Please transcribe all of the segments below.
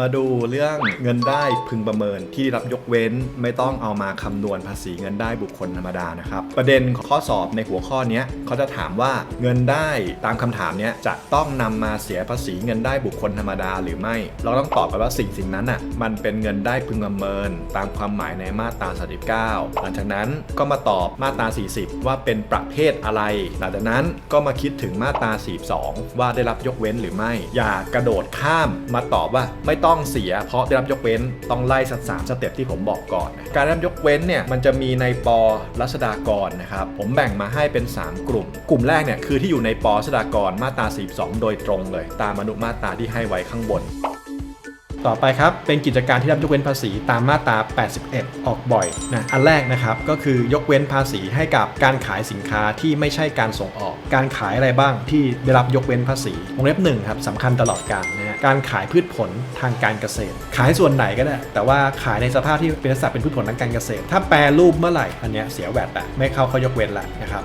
มาดูเรื่องเงินได้พึงประเมินที่รับยกเว้นไม่ต้องเอามาคำนวณภาษีเงินได้บุคคลธรรมดานะครับ ประเด็นข้อสอบในหัวข้อนี้เขาจะถามว่าเงินได้ตามคำถามนี้จะต้องนำมาเสียภาษีเงินได้บุคคลธรรมดาหรือไม่ เราต้องตอบไปว่าสิ่งสิ่งนั้นอะมันเป็นเงินได้พึงประเมิน ตามความหมายในมาตรา39หลังจากนั้นก็มาตอบมาตรา 40 ว่าเป็นประเภทอะไร หลังจากนั้นก็มาคิดถึงมาตรา42ว่าได้รับยกเว้นหรือไม่ อย่ากระโดดข้ามมาตอบว่าไม่ต้องเสีย เพราะได้รับยกเว้นต้องไล่สักสามสเต็ปที่ผมบอกก่อน การได้รับยกเว้นเนี่ยมันจะมีในปรัษฎากรนะครับผมแบ่งมาให้เป็น 3 กลุ่ม กลุ่มแรกเนี่ยคือที่อยู่ในปรัษฎากรมาตรา42 โดยตรงเลย ตามอนุมาตราที่ให้ไว้ข้างบน ต่อไปครับเป็นกิจการที่รับยกเว้นภาษีตามมาตรา 81 ออกบ่อยนะอันแรกนะครับก็คือยกเว้นภาษีให้กับการขายสินค้าที่ไม่ใช่การส่งออก การขายอะไรบ้างที่ได้รับยกเว้นภาษีวงเล็บหนึ่งครับสำคัญตลอดกาลนะฮะการขายพืชผลทางการเกษตร ขายส่วนไหนก็ได้ แต่ว่าขายในสภาพที่เป็นลักษณะเป็นพืชผลทางการเกษตร ถ้าแปรรูปเมื่อไหร่อันเนี้ยเสียแวดอะไม่เข้าเขายกเว้นละนะครับ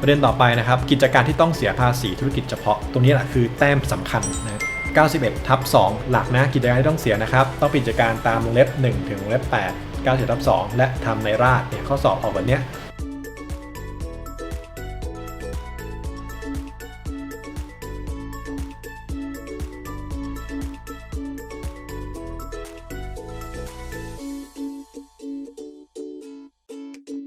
ประเด็นต่อไปนะครับกิจการที่ต้องเสียภาษีธุรกิจเฉพาะ ตรงนี้แหละคือแต้มสำคัญนะ 91ทับ2หลักนะกิจการที่ต้องเสียนะครับ ต้องเป็นกิจการตามวงเล็บ1ถึงวงเล็บ8 91ทับ2และทำในราชเนี่ยข้อสอบออกแบบเนี้ย